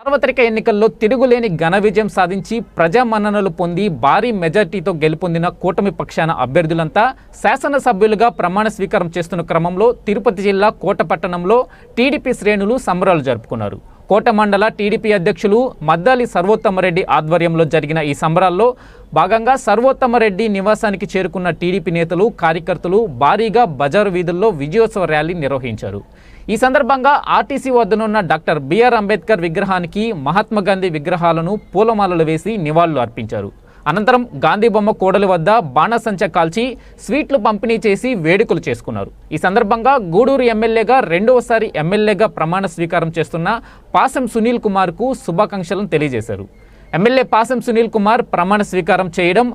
సార్వత్రిక ఎన్నికల్లో తిరుగులేని ఘన విజయం సాధించి ప్రజా మన్ననలు పొంది భారీ మెజార్టీతో గెలుపొందిన కూటమి పక్షాన అభ్యర్థులంతా శాసనసభ్యులుగా ప్రమాణ స్వీకారం చేస్తున్న క్రమంలో తిరుపతి జిల్లా కోట పట్టణంలో టీడీపీ శ్రేణులు సంబరాలు జరుపుకున్నారు. కోట మండల టీడీపీ అధ్యక్షులు మద్దాలి సర్వోత్తమరెడ్డి ఆధ్వర్యంలో జరిగిన ఈ సంబరాల్లో భాగంగా సర్వోత్తమరెడ్డి నివాసానికి చేరుకున్న టీడీపీ నేతలు కార్యకర్తలు భారీగా బజారు వీధుల్లో విజయోత్సవ ర్యాలీ నిర్వహించారు. ఈ సందర్భంగా ఆర్టీసీ వద్దనున్న డాక్టర్ బిఆర్ అంబేద్కర్ విగ్రహానికి మహాత్మా గాంధీ విగ్రహాలను పూలమాలలు వేసి నివాళులు అర్పించారు. అనంతరం గాంధీ బొమ్మ కోడలి వద్ద బాణసంచ కాల్చి స్వీట్లు పంపిణీ చేసి వేడుకలు చేసుకున్నారు. ఈ సందర్భంగా గూడూరు ఎమ్మెల్యేగా రెండవసారి ఎమ్మెల్యేగా ప్రమాణ స్వీకారం చేస్తున్న పాసం సునీల్ కుమార్కు శుభాకాంక్షలను తెలియజేశారు. ఎమ్మెల్యే పాసం సునీల్ కుమార్ ప్రమాణ స్వీకారం చేయడం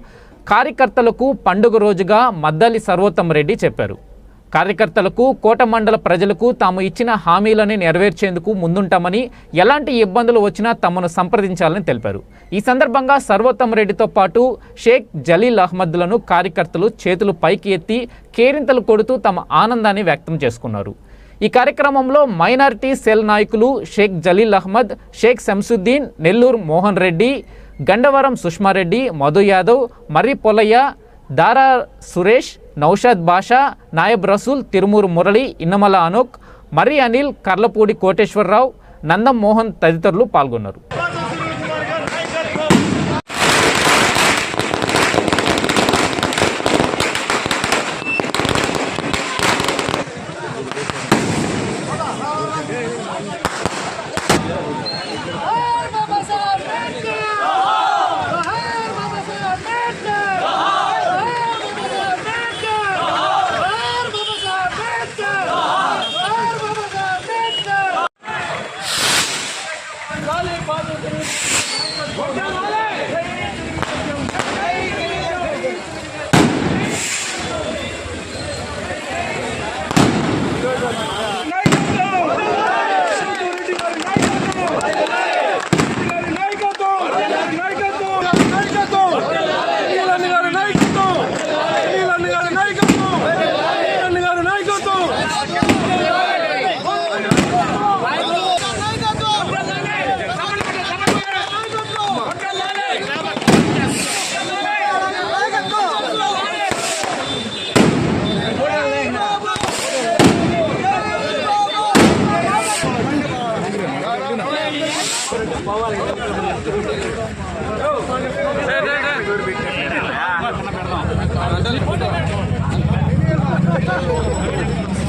కార్యకర్తలకు పండుగ రోజుగా మద్దాలి సర్వోత్తమ్ రెడ్డి చెప్పారు. కార్యకర్తలకు కోట మండల ప్రజలకు తాము ఇచ్చిన హామీలని నెరవేర్చేందుకు ముందుంటామని ఎలాంటి ఇబ్బందులు వచ్చినా తమను సంప్రదించాలని తెలిపారు. ఈ సందర్భంగా సర్వోత్తమ్ రెడ్డితో పాటు షేక్ జలీల్ అహ్మద్లను కార్యకర్తలు చేతులు పైకి ఎత్తి కేరింతలు కొడుతూ తమ ఆనందాన్ని వ్యక్తం చేసుకున్నారు. ఈ కార్యక్రమంలో మైనారిటీ సెల్ నాయకులు షేక్ జలీల్ అహ్మద్ షేక్ శంసుద్దీన్ నెల్లూరు మోహన్ రెడ్డి గండవరం సుష్మారెడ్డి మధు యాదవ్ మర్రి పొలయ్య దారా సురేష్ నౌషాద్ బాషా నాయబ్ రసూల్ తిరుమూరు మురళి ఇన్నమల అనూక్ మరి అనిల్ కర్లపూడి కోటేశ్వరరావు నందం మోహన్ తదితరులు పాల్గొన్నారు.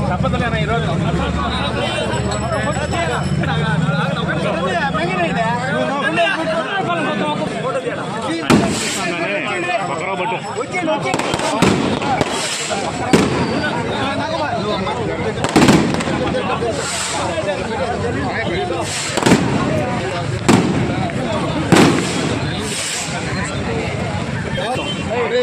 తప్పదులేనా ఈరోజు ఒకరో బట్టు వచ్చి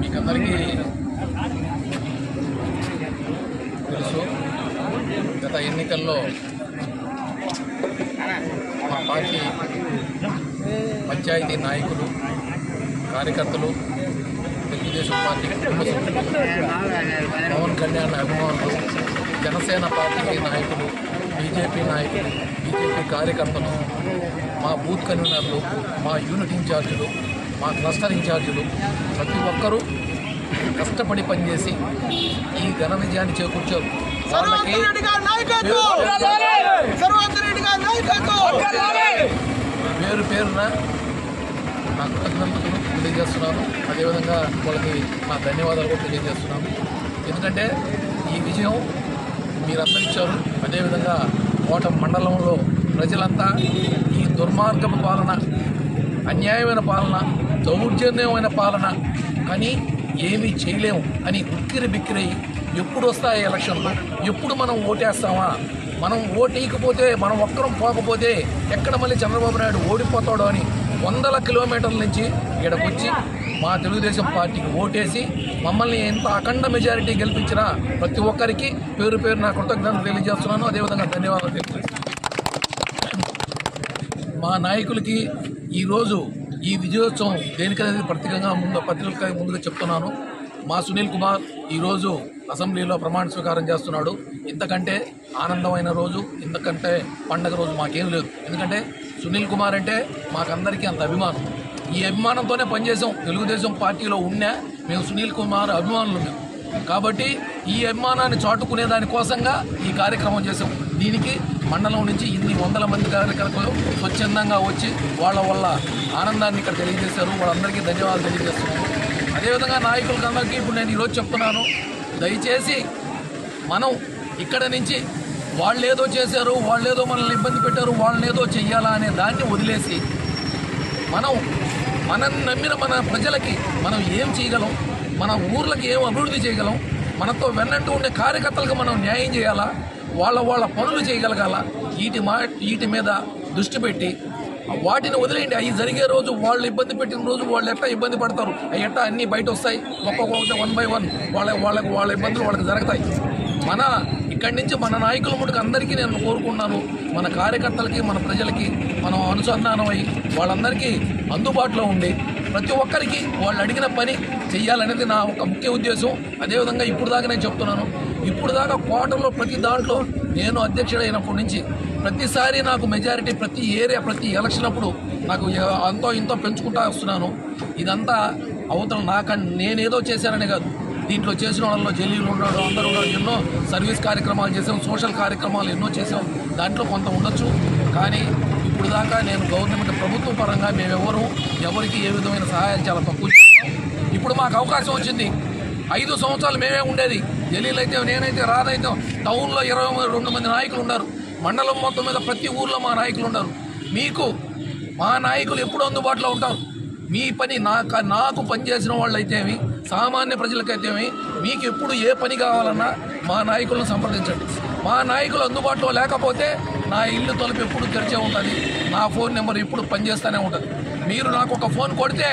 మీకందరికీ తెలుసు గత ఎన్నికల్లో మా పార్టీ పంచాయతీ నాయకులు కార్యకర్తలు తెలుగుదేశం పార్టీ కుటుంబ సభ్యులు పవన్ అభిమానులు జనసేన పార్టీ నాయకులు బీజేపీ నాయకులు బీజేపీ కార్యకర్తలు మా బూత్ కన్వీనర్లు మా యూనిట్ ఇన్ఛార్జీలు మా క్లస్టర్ ఇన్ఛార్జీలు ప్రతి ఒక్కరూ కష్టపడి పనిచేసి ఈ ఘన విజయాన్ని చేకూర్చారు వాళ్ళకి పేరు పేరున నా కృతజ్ఞతలు తెలియజేస్తున్నాను. అదేవిధంగా వాళ్ళకి నా ధన్యవాదాలు కూడా తెలియజేస్తున్నాను. ఎందుకంటే ఈ విజయం మీరందరూ ఇచ్చారు అదేవిధంగా కోట మండలంలో ప్రజలంతా ఈ దుర్మార్గపు పాలన అన్యాయమైన పాలన దౌర్జన్యమైన పాలన కానీ ఏమీ చేయలేము అని ఉక్కిరి బిక్కిరై ఎప్పుడు వస్తాయి ఎలక్షన్లు? ఎప్పుడు మనం ఓటేస్తామా? మనం ఓటేయకపోతే మనం ఒక్కరం పోకపోతే ఎక్కడ మళ్ళీ చంద్రబాబు నాయుడు ఓడిపోతాడో అని వందల కిలోమీటర్ల నుంచి ఇక్కడికి వచ్చి మా తెలుగుదేశం పార్టీకి ఓటేసి మమ్మల్ని ఎంత అఖండ మెజారిటీ గెలిపించినా ప్రతి ఒక్కరికి పేరు పేరు నా కృతజ్ఞతలు తెలియజేస్తున్నాను. అదేవిధంగా ధన్యవాదాలు తెలియజేస్తున్నాను. మా నాయకులకి ఈరోజు ఈ విజయోత్సవం దేనికనేది ప్రత్యేకంగా ముందు పత్రికలకి ముందుగా చెప్తున్నాను. మా సునీల్ కుమార్ ఈరోజు అసెంబ్లీలో ప్రమాణ స్వీకారం చేస్తున్నాడు. ఇంతకంటే ఆనందమైన రోజు ఇంతకంటే పండగ రోజు మాకేం లేదు. ఎందుకంటే సునీల్ కుమార్ అంటే మాకందరికీ అంత అభిమానం. ఈ అభిమానంతోనే పనిచేసాం తెలుగుదేశం పార్టీలో ఉన్నా మేము సునీల్ కుమార్ అభిమానులు మేము కాబట్టి ఈ అభిమానాన్ని చాటుకునే దానికోసంగా ఈ కార్యక్రమం చేసాం దీనికి మండలం నుంచి ఇన్ని వందల మంది కార్యకర్తలు స్వచ్ఛందంగా వచ్చి వాళ్ళ వల్ల ఆనందాన్ని ఇక్కడ తెలియజేశారు. వాళ్ళందరికీ ధన్యవాదాలు తెలియజేస్తున్నాను. అదేవిధంగా నాయకులకు అందరికీ ఇప్పుడు నేను ఈరోజు చెప్తున్నాను. దయచేసి మనం ఇక్కడ నుంచి వాళ్ళు ఏదో చేశారు వాళ్ళు ఏదో మనల్ని ఇబ్బంది పెట్టారు వాళ్ళని ఏదో చెయ్యాలా అనే దాన్ని వదిలేసి మనం మనం నమ్మిన మన ప్రజలకి మనం ఏం చేయగలం? మన ఊర్లకి ఏం అభివృద్ధి చేయగలం? మనతో వెన్నంటూ ఉండే కార్యకర్తలకు మనం న్యాయం చేయాలా? వాళ్ళ వాళ్ళ పనులు చేయగలగాల? వీటి మా వీటి మీద దృష్టి పెట్టి వాటిని వదిలేయండి. అవి జరిగే రోజు వాళ్ళు ఇబ్బంది పెట్టిన రోజు వాళ్ళు ఎట్లా ఇబ్బంది పడతారు? అవి ఎట్లా అన్నీ బయట వస్తాయి ఒక్కొక్కటి వన్ బై వన్. వాళ్ళ వాళ్ళకి వాళ్ళ ఇబ్బందులు వాళ్ళకి జరుగుతాయి. మన ఇక్కడి నుంచి మన నాయకుల ముట్టుకు అందరికీ నేను కోరుకున్నాను మన కార్యకర్తలకి మన ప్రజలకి మనం అనుసంధానం వాళ్ళందరికీ అందుబాటులో ఉండి ప్రతి ఒక్కరికి వాళ్ళు అడిగిన పని చేయాలనేది నా ఒక ముఖ్య ఉద్దేశం. అదేవిధంగా ఇప్పుడు దాకా నేను చెప్తున్నాను. ఇప్పుడు దాకా క్వార్టర్లో ప్రతి దాంట్లో నేను అధ్యక్షుడైనప్పటి నుంచి ప్రతిసారి నాకు మెజారిటీ ప్రతి ఏరియా ప్రతి ఎలక్షన్ అప్పుడు నాకు అంతో ఇంతో పెంచుకుంటా వస్తున్నాను. ఇదంతా అవతల నాక నేనేదో చేశాననే కాదు. దీంట్లో చేసిన వాళ్ళలో జల్లీలు ఉన్నాడు అందరూ ఎన్నో సర్వీస్ కార్యక్రమాలు చేసాం సోషల్ కార్యక్రమాలు ఎన్నో చేసాం. దాంట్లో కొంత ఉండొచ్చు కానీ ఇప్పుడు దాకా నేను గవర్నమెంట్ ప్రభుత్వ పరంగా మేమెవరు ఎవరికి ఏ విధమైన సహాయం చాలా తక్కువ ఇప్పుడు మాకు అవకాశం వచ్చింది. ఐదు సంవత్సరాలు మేమే ఉండేది. ఢిల్లీలో అయితే నేనైతే రాదైతే టౌన్లో ఇరవై మంది- రెండు మంది నాయకులు ఉన్నారు. మండలం మొత్తం మీద ప్రతి ఊర్లో మా నాయకులు ఉన్నారు. మీకు మా నాయకులు ఎప్పుడు అందుబాటులో ఉంటారు? మీ పని నాకు నాకు పనిచేసిన వాళ్ళు సామాన్య ప్రజలకైతేమి మీకు ఎప్పుడు ఏ పని కావాలన్నా మా నాయకులను సంప్రదించండి. మా నాయకులు అందుబాటులో లేకపోతే నా ఇల్లు తలుపు ఎప్పుడు తెరిచే ఉంటుంది నా ఫోన్ నెంబర్ ఎప్పుడు పనిచేస్తూనే ఉంటుంది. మీరు నాకు ఒక ఫోన్ కొడితే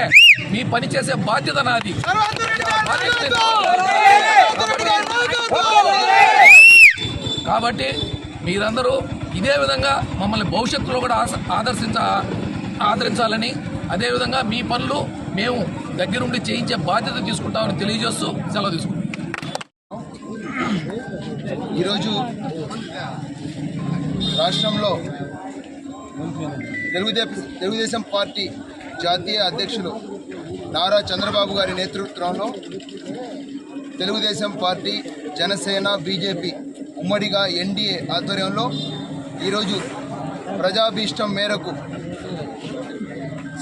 మీ పని చేసే బాధ్యత నాది. కాబట్టి మీరందరూ ఇదే విధంగా మమ్మల్ని భవిష్యత్తులో కూడా ఆదర్శించ ఆదరించాలని అదేవిధంగా మీ పనులు మేము దగ్గరుండి చేయించే బాధ్యత తీసుకుంటామని తెలియజేస్తూ సెలవు తీసుకుంటాం ఈరోజు రాష్ట్రంలో తెలుగుదే తెలుగుదేశం పార్టీ జాతీయ అధ్యక్షులు నారా చంద్రబాబు గారి నేతృత్వంలో తెలుగుదేశం పార్టీ జనసేన బీజేపీ ఉమ్మడిగా ఎన్డీఏ ఆధ్వర్యంలో ఈరోజు ప్రజాభీష్టం మేరకు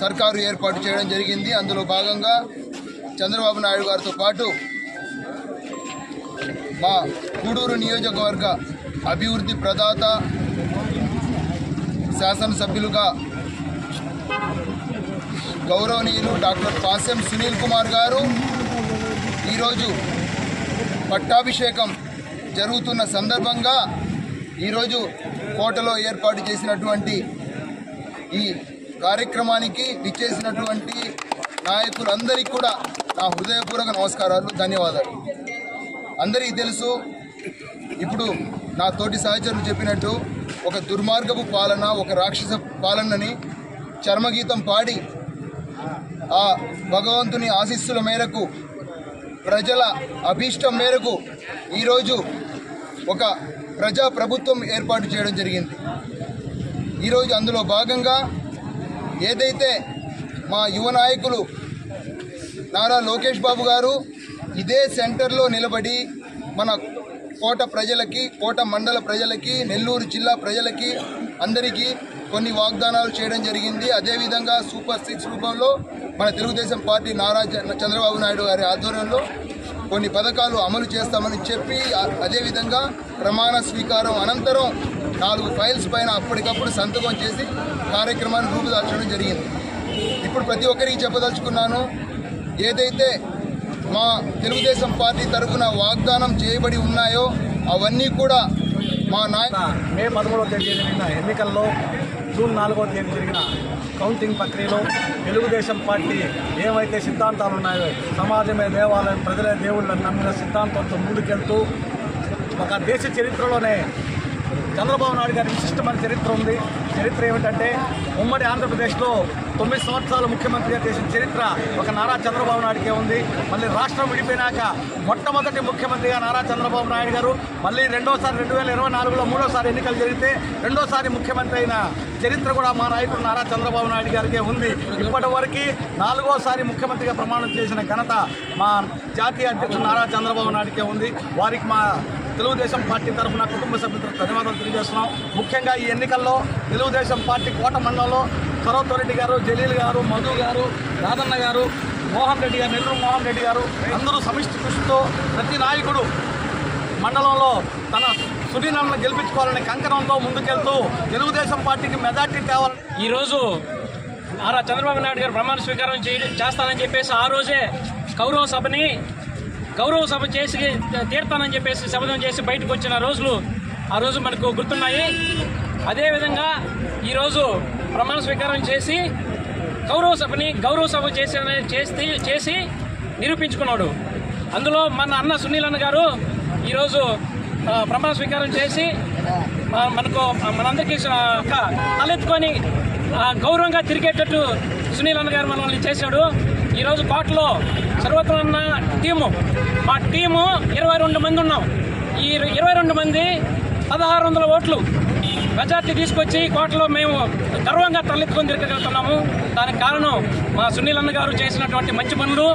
సర్కారు ఏర్పాటు చేయడం జరిగింది. అందులో భాగంగా చంద్రబాబు నాయుడు గారితో పాటు మా గూడూరు నియోజకవర్గ అభివృద్ధి ప్రదాత శాసనసభ్యులుగా గౌరవనీయులు డాక్టర్ పాసెం సునీల్ కుమార్ గారు. ఈరోజు పట్టాభిషేకం జరుగుతున్న సందర్భంగా ఈరోజు కోటలో ఏర్పాటు చేసినటువంటి ఈ కార్యక్రమానికి విచ్చేసినటువంటి నాయకులందరికీ కూడా నా హృదయపూర్వక నమస్కారాలు ధన్యవాదాలు. అందరికీ తెలుసు ఇప్పుడు నా తోటి సహచరులు చెప్పినట్టు ఒక దుర్మార్గపు పాలన ఒక రాక్షస పాలనని చర్మగీతం పాడి ఆ భగవంతుని ఆశీస్సుల మేరకు ప్రజల అభీష్టం మేరకు ఈరోజు ఒక ప్రజా ప్రభుత్వం ఏర్పాటు చేయడం జరిగింది. ఈరోజు అందులో భాగంగా ఏదైతే మా యువ నాయకులు నారా లోకేష్ బాబు గారు ఇదే సెంటర్లో నిలబడి మన కోట ప్రజలకి కోట మండల ప్రజలకి నెల్లూరు జిల్లా ప్రజలకి అందరికీ కొన్ని వాగ్దానాలు చేయడం జరిగింది. అదేవిధంగా సూపర్ సిక్స్ రూపంలో మన తెలుగుదేశం పార్టీ నారా చంద్రబాబు నాయుడు గారి ఆధ్వర్యంలో కొన్ని పథకాలు అమలు చేస్తామని చెప్పి అదేవిధంగా ప్రమాణ స్వీకారం అనంతరం నాలుగు ఫైల్స్ పైన అప్పటికప్పుడు సంతకం చేసి కార్యక్రమాన్ని రూపుదాల్చడం జరిగింది. ఇప్పుడు ప్రతి ఒక్కరికి చెప్పదలుచుకున్నాను ఏదైతే మా తెలుగుదేశం పార్టీ తరఫున వాగ్దానం చేయబడి ఉన్నాయో అవన్నీ కూడా మా నాయక మే పదమూడవ తేదీ జరిగిన ఎన్నికల్లో జూన్ నాలుగవ తేదీ జరిగిన కౌంటింగ్ ప్రక్రియలో తెలుగుదేశం పార్టీ ఏవైతే సిద్ధాంతాలు ఉన్నాయో సమాజమే దేవాలయం ప్రజలే దేవుళ్ళని నమ్మిన సిద్ధాంతంతో ముందుకెళ్తూ ఒక దేశ చరిత్రలోనే చంద్రబాబు నాయుడు గారి విశిష్టమైన చరిత్ర ఉంది. చరిత్ర ఏమిటంటే ఉమ్మడి ఆంధ్రప్రదేశ్లో తొమ్మిది సంవత్సరాలు ముఖ్యమంత్రిగా చేసిన చరిత్ర ఒక నారా చంద్రబాబు నాయుడుకే ఉంది. మళ్ళీ రాష్ట్రం విడిపోయినాక మొట్టమొదటి ముఖ్యమంత్రిగా నారా చంద్రబాబు నాయుడు గారు మళ్ళీ రెండోసారి రెండు వేల ఇరవై నాలుగులో మూడోసారి ఎన్నికలు జరిగితే రెండోసారి ముఖ్యమంత్రి అయిన చరిత్ర కూడా మా నాయకుడు నారా చంద్రబాబు నాయుడు గారికే ఉంది. ఇప్పటి వరకు నాలుగోసారి ముఖ్యమంత్రిగా ప్రమాణం చేసిన ఘనత మా జాతీయ అధ్యక్షుడు నారా చంద్రబాబు నాయుడికే ఉంది. వారికి మా తెలుగుదేశం పార్టీ తరఫున కుటుంబ సభ్యులకు ధన్యవాదాలు తెలియజేస్తున్నాం. ముఖ్యంగా ఈ ఎన్నికల్లో తెలుగుదేశం పార్టీ కోట మండలంలో సరోత్వ రెడ్డి గారు జలీల్ గారు మధు గారు రాధన్న గారు మోహన్ రెడ్డి గారు నెల్లూరు మోహన్ రెడ్డి గారు అందరూ సమిష్టి కృషితో ప్రతి నాయకుడు మండలంలో తన సుదీనాలను గెలిపించుకోవాలని కంకణంతో ముందుకెళ్తూ తెలుగుదేశం పార్టీకి మెజార్టీ తేవాలని ఈరోజు నారా చంద్రబాబు నాయుడు గారు ప్రమాణ స్వీకారం చేస్తానని చెప్పేసి ఆ రోజే కౌరవ సభని గౌరవ సభ చేసి తీర్తానని చెప్పేసి శపథం చేసి బయటకు వచ్చిన రోజులు ఆ రోజు మనకు గుర్తున్నాయి. అదేవిధంగా ఈరోజు ప్రమాణ స్వీకారం చేసి గౌరవ సభని గౌరవ సభ చేసి చేసి చేసి నిరూపించుకున్నాడు. అందులో మన అన్న సునీల్ అన్న గారు ఈరోజు ప్రమాణ స్వీకారం చేసి మనకు మనందరికీ ఒక తలెత్తుకొని గౌరవంగా తిరిగేటట్టు సునీల్ అన్న గారు మనల్ని చేశాడు. ఈరోజు కోటలో సర్వత్రం అన్న టీము. మా టీము ఇరవై రెండు మంది ఉన్నాం. ఈ ఇరవై రెండు మంది పదహారు వందల ఓట్లు మెజార్టీ తీసుకొచ్చి కోటలో మేము గర్వంగా తలెత్తుకొని తిరగలుగుతున్నాము దానికి కారణం మా సునీల్ అన్న గారు చేసినటువంటి మంచి పనులు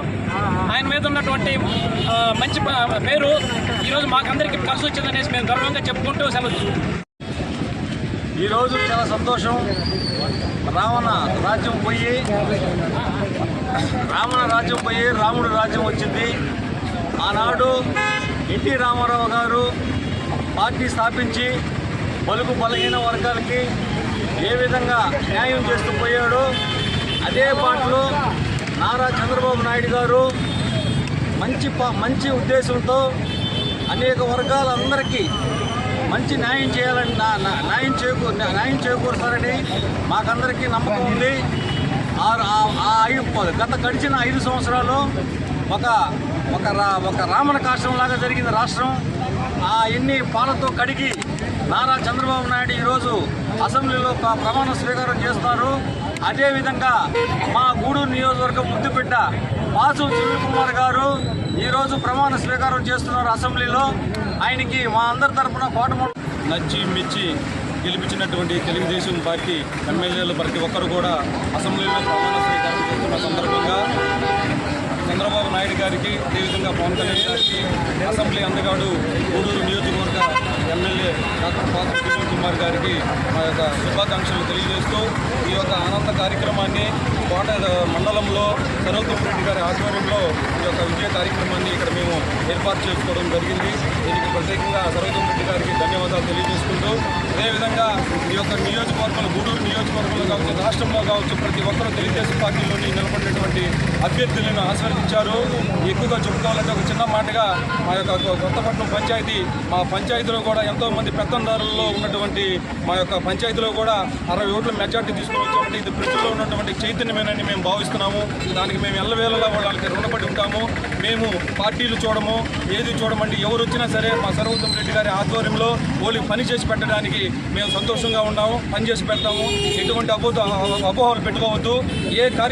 ఆయన మీద ఉన్నటువంటి మంచి పేరు ఈరోజు మాకందరికీ కలిసి వచ్చిందనేసి మేము గర్వంగా చెప్పుకుంటూ సెలవు ఈరోజు చాలా సంతోషం. రావణ రాజ్యం పోయి రావణ రాజ్యం పోయి రాముడు రాజ్యం వచ్చింది. ఆనాడు ఎన్టీ రామారావు గారు పార్టీ స్థాపించి పలుకు బలహీన వర్గాలకి ఏ విధంగా న్యాయం చేస్తూ పోయాడో అదే పాటలో నారా చంద్రబాబు నాయుడు గారు మంచి మంచి ఉద్దేశంతో అనేక వర్గాలందరికీ మంచి న్యాయం చేయాలని న్యాయం చేకూ న్యాయం చేకూరుస్తారని మాకందరికీ నమ్మకం ఉంది. ఐదు గత గడిచిన ఐదు సంవత్సరాలు ఒక ఒక రా ఒక రామణ కాష్టం లాగా జరిగింది రాష్ట్రం. ఆ ఎన్ని పాలతో కడిగి నారా చంద్రబాబు నాయుడు ఈరోజు అసెంబ్లీలో ప్రమాణ స్వీకారం చేస్తున్నారు అదేవిధంగా మా గూడూరు నియోజకవర్గం ముద్దుబిడ్డ వాసు సునీల్ కుమార్ గారు ఈరోజు ప్రమాణ స్వీకారం చేస్తున్నారు అసెంబ్లీలో. ఆయనకి మా అందరి తరఫున కోటమూడు నచ్చి మెచ్చి గెలిపించినటువంటి తెలుగుదేశం పార్టీ ఎమ్మెల్యేలు ప్రతి ఒక్కరు కూడా అసెంబ్లీలో ప్రమాణ స్వీకారం చేస్తున్న సందర్భంగా చంద్రబాబు నాయుడు గారికి అదేవిధంగా పవన్ కళ్యాణ్ గారికి అసెంబ్లీ అందగాడు గూడూరు నియోజకవర్గ డాక్టర్ పాత్ర వినోద్ కుమార్ గారికి మా యొక్క శుభాకాంక్షలు తెలియజేస్తూ ఈ యొక్క ఆనంద కార్యక్రమాన్ని కోట మండలంలో సరోత్తమరెడ్డి గారి ఆధ్వర్యంలో ఈ యొక్క విజయ కార్యక్రమాన్ని ఇక్కడ మేము ఏర్పాటు చేసుకోవడం జరిగింది. దీనికి ప్రత్యేకంగా సరోత్తమరెడ్డి గారికి ధన్యవాదాలు తెలియజేసుకుంటూ అదేవిధంగా ఈ యొక్క నియోజకవర్గంలో గూడూరు నియోజకవర్గంలో కావచ్చు రాష్ట్రంలో కావచ్చు ప్రతి ఒక్కరూ తెలుగుదేశం పార్టీలోని నిలబడినటువంటి అభ్యర్థులను ఆశీర్వదించారు ఎక్కువగా చెప్పుకోవాలంటే ఒక చిన్న మాటగా మా యొక్క కొత్తపట్నం పంచాయతీ మా పంచాయతీలో కూడా ఎంతో మంది పెత్తందారుల్లో ఉన్నటువంటి మా యొక్క పంచాయతీలో కూడా అరవై ఓట్ల మెజార్టీ తీసుకుని వచ్చామంటే ఇది ప్రజల్లో ఉన్నటువంటి చైతన్యమేనని మేము భావిస్తున్నాము. దానికి మేము ఎల్లవేళలా వాళ్ళకి రుణపడి ఉంటాము. మేము పార్టీలు చూడము ఏది చూడమండి. ఎవరు వచ్చినా సరే మా సర్వోత్తమ్ రెడ్డి గారి ఆధ్వర్యంలో ఓలికి పని చేసి పెట్టడానికి మేము సంతోషంగా ఉన్నాము పని చేసి పెడతాము. ఎటువంటి అబోధ అపోహలు పెట్టుకోవద్దు. ఏ కార్య